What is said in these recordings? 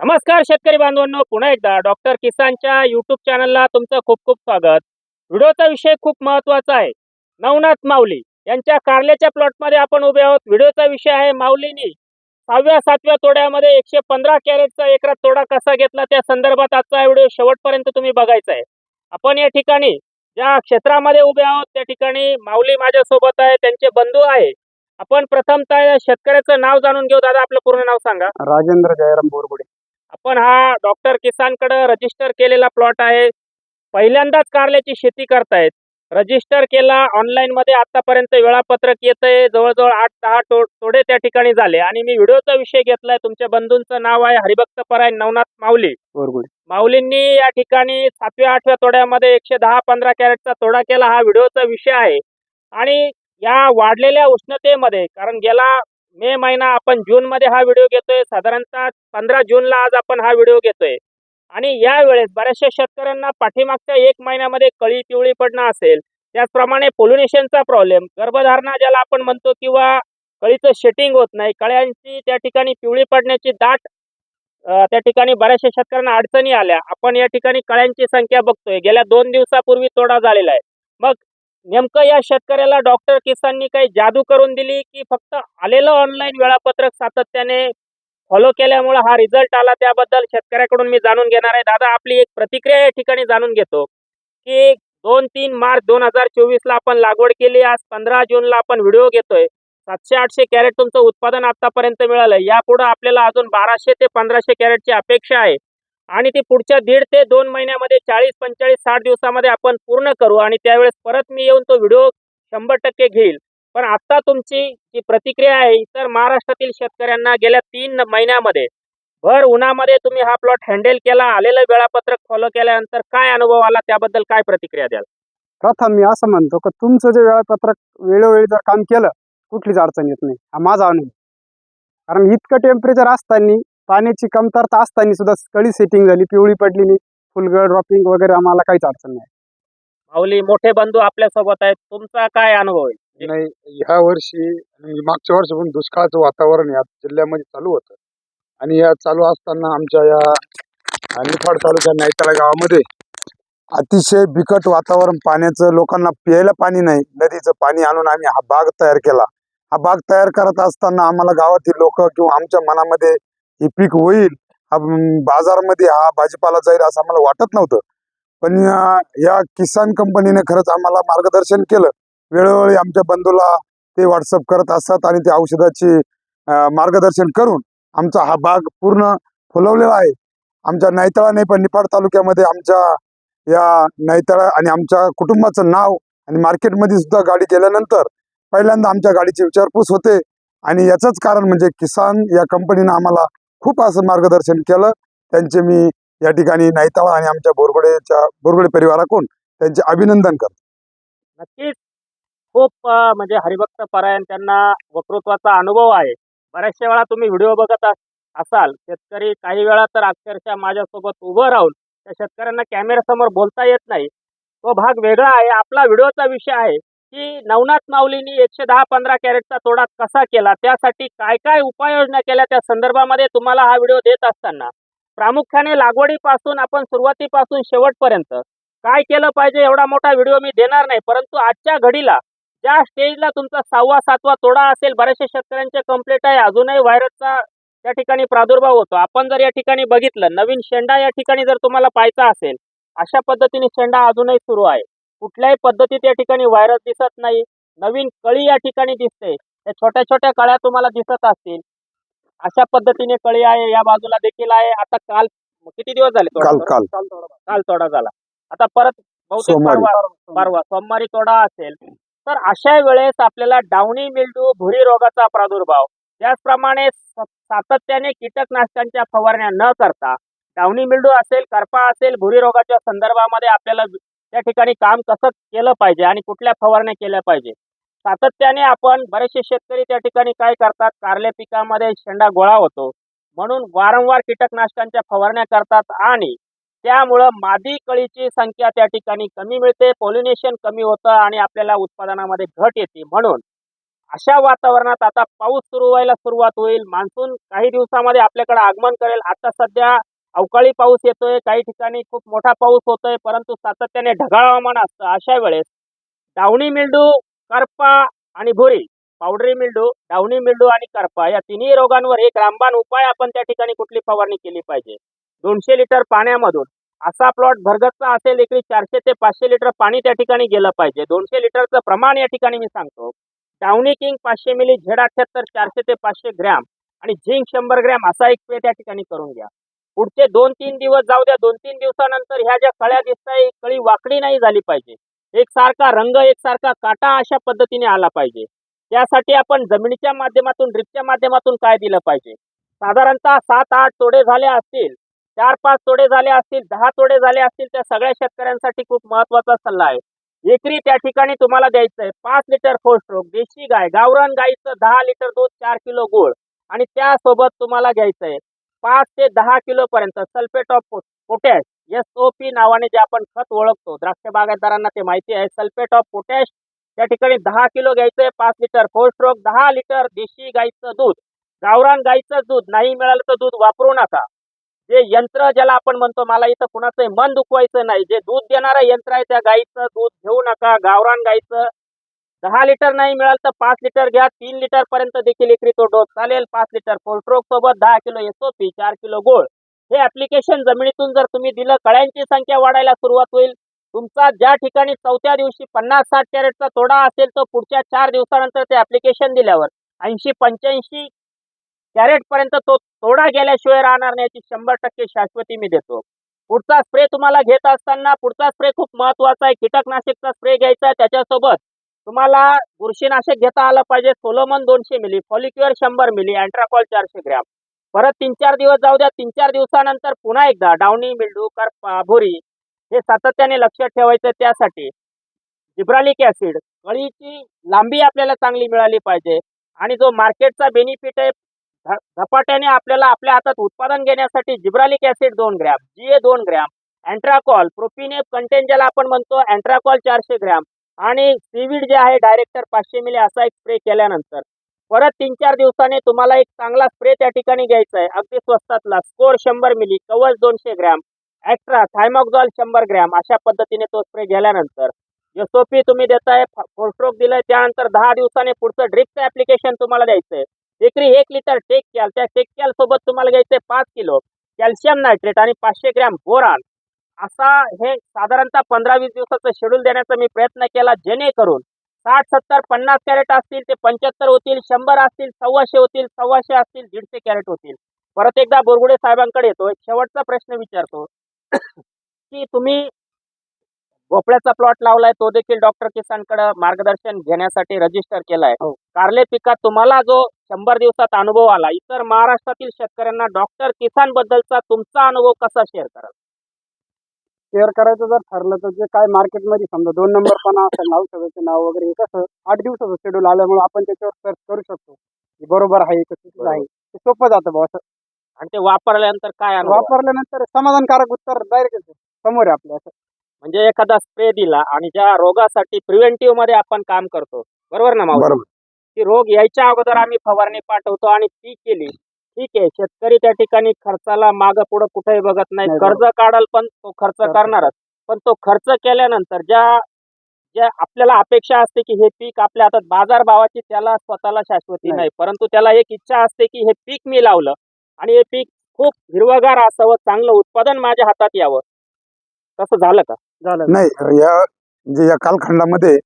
नमस्कार शेतकरी बांधवांनो पुन्हा एकदा डॉक्टर किसानच्या युट्यूब चॅनलला तुमचं खूप खूप स्वागत. व्हिडिओचा विषय खूप महत्त्वाचा आहे. नवनाथ माऊली यांच्या कारल्याच्या प्लॉटमध्ये आपण उभे आहोत. व्हिडिओचा विषय आहे माऊलीनी सहाव्या सातव्या तोड्यामध्ये एकशे पंधरा कॅरेटचा एकरात तोडा कसा घेतला त्या संदर्भात आजचा व्हिडिओ शेवटपर्यंत तुम्ही बघायचा आहे. आपण या ठिकाणी ज्या क्षेत्रामध्ये उभे आहोत त्या ठिकाणी माऊली माझ्यासोबत आहे त्यांचे बंधू आहे. आपण प्रथमतः शेतकऱ्याचं नाव जाणून घेऊ. दादा आपलं पूर्ण नाव सांगा. राजेंद्र जयराम बोरगुडे. आपण हा डॉक्टर किसानकडे रजिस्टर केलेला प्लॉट आहे. पहिल्यांदाच कारल्याची शेती करतायत. रजिस्टर केला ऑनलाईन मध्ये आतापर्यंत वेळापत्रक येतंय. जवळजवळ आठ दहा तोडे त्या ठिकाणी झाले. आणि मी व्हिडिओचा विषय घेतलाय. तुमच्या बंधूंचं नाव आहे हरिभक्त परायण नवनाथ माऊली. माऊलींनी या ठिकाणी सातव्या आठव्या तोड्यामध्ये एकशे दहा पंधरा कॅरेटचा तोडा केला. हा व्हिडिओचा विषय आहे. आणि या वाढलेल्या उष्णतेमध्ये कारण गेला मे महिना आपण जून मध्ये हा व्हिडिओ घेतोय. साधारणतः पंधरा जूनला आज आपण हा व्हिडिओ घेतोय. आणि यावेळेस बऱ्याचशा शेतकऱ्यांना पाठीमागच्या एक महिन्यामध्ये कळी पिवळी पडणं असेल. त्याचप्रमाणे पोल्युनेशनचा प्रॉब्लेम गर्भधारणा ज्याला आपण म्हणतो किंवा कळीचं शेटिंग होत नाही कळ्यांची त्या ठिकाणी पिवळी पडण्याची दाट त्या ठिकाणी बऱ्याचशा शेतकऱ्यांना अडचणी आल्या. आपण या ठिकाणी कळ्यांची संख्या बघतोय. गेल्या दोन दिवसापूर्वी तोडा झालेला आहे. मग नेमकं या शेतकऱ्याला डॉक्टर किसाननी काही जादू करून दिली की फक्त आलेलं ऑनलाईन वेळापत्रक सातत्याने फॉलो केल्यामुळे हा रिझल्ट आला? त्याबद्दल शेतकऱ्याकडून मी जाणून घेणार आहे. दादा आपली एक प्रतिक्रिया या ठिकाणी जाणून घेतो की दोन तीन मार्च दोन हजार चोवीस ला आपण लागवड केली. आज पंधरा जूनला आपण व्हिडिओ घेतोय. सातशे आठशे कॅरेट तुमचं उत्पादन आतापर्यंत मिळालं यापुढे आपल्याला अजून बाराशे ते पंधराशे कॅरेटची अपेक्षा आहे. आणि ती पुढच्या दीड ते दोन महिन्यामध्ये चाळीस पंचेचाळीस साठ दिवसामध्ये आपण पूर्ण करू आणि त्यावेळेस परत मी येऊन तो व्हिडिओ शंभर टक्के घेईल. पण आता तुमची जी प्रतिक्रिया आहे इतर महाराष्ट्रातील शेतकऱ्यांना गेल्या तीन महिन्यामध्ये भर उन्हामध्ये तुम्ही हा प्लॉट हँडल केला आलेलं वेळापत्रक फॉलो केल्यानंतर काय अनुभव आला त्याबद्दल काय प्रतिक्रिया द्याल? प्रथम मी असं म्हणतो की तुमचं जे वेळापत्रक वेळोवेळी जर काम केलं कुठलीच अडचण येत नाही. हा माझा अनुभव. कारण इतकं टेम्परेचर असताना पाण्याची कमतरता असताना सुद्धा कळी सेटिंग झाली पिवळी पडली नाही फुलगड ड्रॉपिंग वगैरे आम्हाला काहीच अडचण नाही. माऊली मोठे बंधू आपल्यासोबत आहेत. तुमचा काय अनुभव आहे? नाही ह्या वर्षी म्हणजे मागच्या वर्षी पण दुष्काळाचं वातावरण या जिल्ह्यामध्ये चालू होतं. आणि या चालू असताना आमच्या या निफाड तालुक्या नाईताळा गावामध्ये अतिशय बिकट वातावरण पाण्याचं लोकांना प्यायला पाणी नाही नदीचं पाणी आणून आम्ही हा बाग तयार केला. हा बाग तयार करत असताना आम्हाला गावातील लोक किंवा आमच्या मनामध्ये हे पीक होईल हा बाजारामध्ये हा भाजीपाला जाईल असं आम्हाला वाटत नव्हतं. पण या- या किसान कंपनीने खरंच आम्हाला मार्गदर्शन केलं. वेळोवेळी आमच्या बंधूला ते व्हॉट्सअप करत असतात आणि ते औषधाची मार्गदर्शन करून आमचा हा बाग पूर्ण फुलवलेला आहे. आमच्या नैतळा नाही पण निफाड तालुक्यामध्ये आमच्या या नैतळा आणि आमच्या कुटुंबाचं नाव आणि मार्केटमध्ये सुद्धा गाडी गेल्यानंतर पहिल्यांदा आमच्या गाडीची विचारपूस होते. आणि याचंच कारण म्हणजे किसान या कंपनीनं आम्हाला खूप असं मार्गदर्शन केलं. त्यांचे मी या ठिकाणी नैताळा आणि आमच्या बोरगडेच्या बोरगडे परिवाराकडून त्यांचे अभिनंदन करतो. नक्कीच. खूप म्हणजे हरिभक्त परायण त्यांना वक्तृत्वाचा अनुभव आहे. बऱ्याचशा वेळा तुम्ही व्हिडिओ बघत असाल. शेतकरी काही वेळा तर अक्षरशः माझ्यासोबत उभं राहून त्या शेतकऱ्यांना कॅमेऱ्यासमोर बोलता येत नाही. तो भाग वेगळा आहे. आपला व्हिडिओचा विषय आहे. की नवनाथ माऊलींनी एकशे दहा पंधरा कॅरेटचा तोडा कसा केला? त्यासाठी काय काय उपाययोजना केल्या? त्या संदर्भामध्ये तुम्हाला हा व्हिडिओ देत असताना प्रामुख्याने लागवडीपासून आपण सुरुवातीपासून शेवटपर्यंत काय केलं पाहिजे एवढा मोठा व्हिडिओ मी देणार नाही. परंतु आजच्या घडीला ज्या स्टेजला तुमचा सहावा सातवा तोडा असेल बऱ्याचशा शेतकऱ्यांचे कंप्लीट आहे. अजूनही व्हायरसचा त्या ठिकाणी प्रादुर्भाव होतो. आपण जर या ठिकाणी बघितलं नवीन शेंडा या ठिकाणी जर तुम्हाला पाहायचा असेल अशा पद्धतीने शेंडा अजूनही सुरू आहे. कुठल्याही पद्धतीत या ठिकाणी व्हायरस दिसत नाही. नवीन कळी या ठिकाणी दिसते. त्या छोट्या छोट्या कळ्या तुम्हाला दिसत असतील. अशा पद्धतीने कळी आहे या बाजूला देखील आहे. आता काल किती दिवस झाले तोडा? काल काल. काल तोडा झाला. आता परत बहुतेक सोमवारी. परवा सोमवारी तोडा असेल. तर अशा वेळेस आपल्याला डावणी मिल्डू भुरी रोगाचा प्रादुर्भाव त्याचप्रमाणे सातत्याने कीटकनाशकांच्या फवारण्या न करता डावणी मिल्डू असेल करपा असेल भुरी रोगाच्या संदर्भामध्ये आपल्याला त्या ठिकाणी काम कसं केलं पाहिजे आणि कुठल्या फवारण्या केल्या पाहिजे? सातत्याने आपण बरेचसे शेतकरी त्या ठिकाणी काय करतात? कारले पिकामध्ये शेंडा गोळा होतो. म्हणून वारंवार कीटकनाशकांच्या फवारण्या करतात आणि त्यामुळं मादी कळीची संख्या त्या ठिकाणी कमी मिळते पॉलिनेशन कमी होतं आणि आपल्याला उत्पादनामध्ये घट येते. म्हणून अशा वातावरणात आता पाऊस सुरू व्हायला सुरुवात होईल. मान्सून काही दिवसामध्ये आपल्याकडे आगमन करेल. आता सध्या अवकाळी पाऊस येतोय काही ठिकाणी खूप मोठा पाऊस होतोय परंतु सातत्याने ढगाळ हवामान असतं. अशा वेळेस डावणी मिल्डू करपा आणि भुरी पावडरी मिल्डू डावणी मिल्डू आणि करपा या तिन्ही रोगांवर एक रामबाण उपाय आपण त्या ठिकाणी कुठली फवारणी केली पाहिजे? दोनशे लिटर पाण्यामधून असा प्लॉट भरगतचा असेल इकडे चारशे ते पाचशे लिटर पाणी त्या ठिकाणी गेलं पाहिजे. दोनशे लिटरचं प्रमाण या ठिकाणी मी सांगतो. डावणी किंग पाचशे मिली झेड अठ्याहत्तर चारशे ते पाचशे ग्रॅम आणि झिंक शंभर ग्रॅम असा एक पे त्या ठिकाणी करून घ्या. पुढचे दोन तीन दिवस जाऊ द्या दोन तीन दिवसानंतर ह्या ज्या कळ्या दिसताय कळी वाकडी नाही झाली पाहिजे. एकसारखा रंग एकसारखा काटा अशा पद्धतीने आला पाहिजे. त्यासाठी आपण जमिनीच्या माध्यमातून ड्रिपच्या माध्यमातून काय दिलं पाहिजे? साधारणतः सात आठ तोडे झाले असतील चार पाच तोडे झाले असतील दहा तोडे झाले असतील त्या सगळ्या शेतकऱ्यांसाठी खूप महत्त्वाचा सल्ला आहे. एकरी त्या ठिकाणी तुम्हाला द्यायचं आहे पाच लिटर फोस्ट्रोक देशी गाय गावरान गाईचं दहा लिटर दूध चार किलो गुळ. आणि त्यासोबत तुम्हाला घ्यायचं आहे पाच ते दहा किलो पर्यंत sulphate of potash S O P नावाने जे आपण खत ओळखतो द्राक्ष बागायतदारांना ते माहिती आहे. सल्फेट ऑफ पोटॅश त्या ठिकाणी दहा किलो घ्यायचंय पाच लिटर फोस्ट्रोक दहा लिटर देशी गाईचं दूध. गावरान गाईचं दूध नाही मिळालं तर दूध वापरू नका. जे यंत्र ज्याला आपण म्हणतो मला इथं कुणाचंही मन दुखवायचं नाही. जे दूध देणारं यंत्र आहे त्या गाईचं दूध घेऊ नका. गावरान गाईचं दहा लिटर नाही मिळालं तर पाच लिटर घ्या. तीन लिटर पर्यंत देखील एकरी तो डोस चालेल. पाच लिटर फोल्ट्रोक सोबत दहा किलो एसओपी चार किलो गोळ हे ऍप्लिकेशन जमिनीतून जर तुम्ही दिलं कळ्यांची संख्या वाढायला सुरुवात होईल. तुमचा ज्या ठिकाणी चौथ्या दिवशी पन्नास साठ कॅरेटचा तोडा असेल तो पुढच्या चार दिवसानंतर ते ऍप्लिकेशन दिल्यावर. ऐंशी पंच्याऐंशी कॅरेट पर्यंत तो तोडा गेल्याशिवाय राहणार नाही याची शंभर टक्के शाश्वती मी देतो. पुढचा स्प्रे तुम्हाला घेत असताना पुढचा स्प्रे खूप महत्त्वाचा आहे. कीटकनाशकचा स्प्रे घ्यायचा आहे त्याच्यासोबत तुम्हाला बुरशीनाशक घेता आलं पाहिजे. सोलोमन दोनशे मिली फॉलिक्युअर शंभर मिली अँट्राकॉल चारशे ग्रॅम. परत तीन चार दिवस जाऊ द्या. तीन चार दिवसानंतर पुन्हा एकदा डावणी मिल्डू कर भोरी हे सातत्याने लक्ष ठेवायचं त्यासाठी. जिब्रालिक ऍसिड कळीची लांबी आपल्याला चांगली मिळाली पाहिजे. आणि जो मार्केटचा बेनिफिट आहे झपाट्याने आपल्याला आपल्या हातात उत्पादन घेण्यासाठी जिब्रालिक ऍसिड दोन ग्रॅम जी ए दोन ग्रॅम अँट्राकॉल प्रोपिनेप कंटेन ज्याला आपण म्हणतो अँट्राकॉल चारशे ग्रॅम. आणि सीविड जे आहे डायरेक्टर पाचशे मिली असा एक स्प्रे केल्यानंतर परत तीन चार दिवसाने तुम्हाला एक चांगला स्प्रे त्या ठिकाणी घ्यायचा आहे. अगदी स्वस्तातला. स्कोर शंभर मिली कवच दोनशे ग्रॅम ऍक्ट्रा थायमॉक्झॉल शंभर ग्रॅम अशा पद्धतीने तो स्प्रे गेल्यानंतर एसओपी तुम्ही देताय फोरस्ट्रोक दिलाय त्यानंतर दहा दिवसाने पुढचं ड्रिपचं ऍप्लिकेशन तुम्हाला द्यायचंय एकरी एक लिटर टेक कॅल त्या टेक कॅल सोबत तुम्हाला घ्यायचंय पाच किलो कॅल्शियम नायट्रेट आणि पाचशे ग्रॅम बोरान. असा हे साधारणतः पंधरा वीस दिवसाचं शेड्यूल देण्याचा मी प्रयत्न केला जेणेकरून साठ सत्तर पन्नास कॅरेट असतील ते पंच्याहत्तर होतील शंभर असतील सव्वाशे होतील सव्वाशे असतील दीडशे कॅरेट होतील. परत एकदा बोरगुडे साहेबांकडे येतो शेवटचा प्रश्न विचारतो की तुम्ही भोपळ्याचा प्लॉट लावलाय तो देखील डॉक्टर किसानकडे मार्गदर्शन घेण्यासाठी रजिस्टर केलाय. हो. कारले पिकात तुम्हाला जो शंभर दिवसात अनुभव आला इतर महाराष्ट्रातील शेतकऱ्यांना डॉक्टर किसान बद्दलचा तुमचा अनुभव कसा शेअर कराल? शेअर करायचं जर ठरलं तर जे काय मार्केटमध्ये समजा दोन नंबर पण असेल औषधाचे नाव वगैरे हे कसं आठ दिवसाचं शेड्यूल आल्यामुळे आपण त्याच्यावर सर्च करू शकतो. की बरोबर आहे का चुकीचं आहे? ते सोपं जातं भाऊ असं. आणि ते वापरल्यानंतर काय अनुभव? आला? वापरल्यानंतर समाधानकारक उत्तर डायरेक्ट समोर आहे आपल्या असं. म्हणजे एखादा स्प्रे दिला आणि ज्या रोगासाठी प्रिव्हेंटिव्हमध्ये आपण काम करतो. बरोबर ना मावशी? बरोबर. की रोग यायच्या अगोदर आम्ही फवारणी पाठवतो आणि ती केली ठीक आहे शेतकरी त्या ठिकाणी खर्चाला माग पुढे कुठेही बघत नाही. नाही कर्ज काढल पण तो खर्च खर्च. करणारच. पण तो खर्च केल्यानंतर ज्या ज्या आपल्याला अपेक्षा असते की हे पीक आपल्या हातात बाजार भावाची त्याला स्वतःला शाश्वती नाही. नाही. परंतु त्याला एक इच्छा असते की हे पीक मी लावलं आणि हे पीक खूप हिरवगार असावं चांगलं उत्पादन माझ्या हातात यावं. तसं झालं का? झालं नाही या म्हणजे या कालखंडामध्ये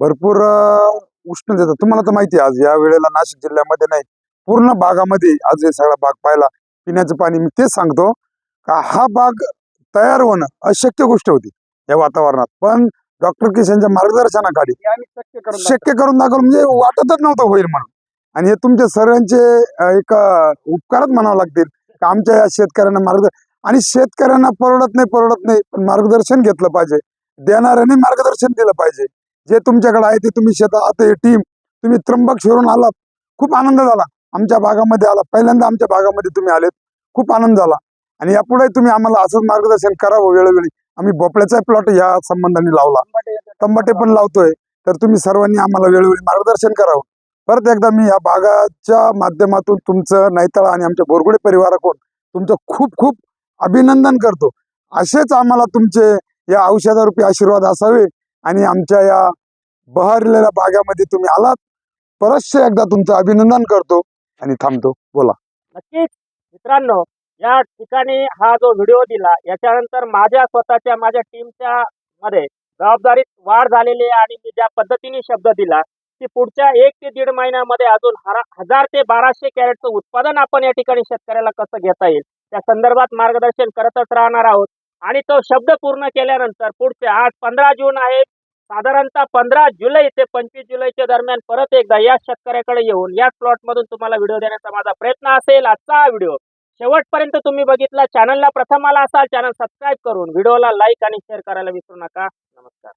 भरपूर अं, उष्णतेचा तुम्हाला तर माहिती आहे आज या वेळेला नाशिक जिल्ह्यामध्ये नाही. पूर्ण बागामध्ये आज हे सगळा बाग पाहिला. पिण्याचं पाणी मी तेच सांगतो का हा बाग तयार होणं अशक्य गोष्ट होती या वातावरणात. पण डॉक्टर किशनच्या मार्गदर्शनाखाली शक्य करून दाखवलं. म्हणजे वाटतच नव्हतं होईल म्हणून. आणि हे तुमच्या सर्वांचे एक उपकारच म्हणावं लागतील का आमच्या या शेतकऱ्यांना मार्गदर्शन आणि शेतकऱ्यांना परवडत नाही परवडत नाही पण मार्गदर्शन घेतलं पाहिजे. देणाऱ्याने मार्गदर्शन दिलं पाहिजे. जे तुमच्याकडे आहे ते तुम्ही शेतात आता ही टीम तुम्ही त्र्यंबक शिरून आलात. खूप आनंद झाला. आमच्या भागामध्ये आला. पहिल्यांदा आमच्या भागामध्ये तुम्ही आलेत. खूप आनंद झाला. आणि यापुढे तुम्ही आम्हाला असंच मार्गदर्शन करावं वेळोवेळी. आम्ही भोपळ्याचा प्लॉट या संबंधाने लावला. तंबाटे पण लावतोय. तर तुम्ही सर्वांनी आम्हाला वेळोवेळी मार्गदर्शन करावं. परत एकदा मी या भागाच्या माध्यमातून तुमचं नैताळा आणि आमच्या बोरगुडे परिवाराकडून तुमचं खूप खूप अभिनंदन करतो. असेच आम्हाला तुमचे या औषधारूपी आशीर्वाद असावे आणि आमच्या या बहरलेल्या भागामध्ये तुम्ही आलात. परतशे एकदा तुमचं अभिनंदन करतो. आणि थांबतो. बोला. नक्कीच. मित्रांनो या ठिकाणी हा जो व्हिडिओ दिला याच्यानंतर माझ्या स्वतःच्या माझ्या टीमच्या मध्ये जबाबदारीत वाढ झालेली आहे आणि मी ज्या पद्धतीने शब्द दिला की पुढच्या एक ते दीड महिन्यामध्ये अजून हरा- हजार ते बाराशे कॅरेटचं उत्पादन आपण या ठिकाणी शेतकऱ्याला कसं घेता येईल त्या संदर्भात मार्गदर्शन करतच राहणार आहोत. आणि तो शब्द पूर्ण केल्यानंतर पुढचे आज पंधरा जून आहे साधारणतः पंधरा जुलै ते पंचवीस जुलैच्या दरम्यान परत एकदा या शेतकऱ्याकडे येऊन याच प्लॉट मधून तुम्हाला व्हिडिओ देण्याचा माझा प्रयत्न असेल. आजचा हा व्हिडिओ शेवटपर्यंत तुम्ही बघितला चॅनलला प्रथम आला असाल चॅनल सबस्क्राईब करून व्हिडिओला लाईक आणि शेअर करायला विसरू नका. नमस्कार.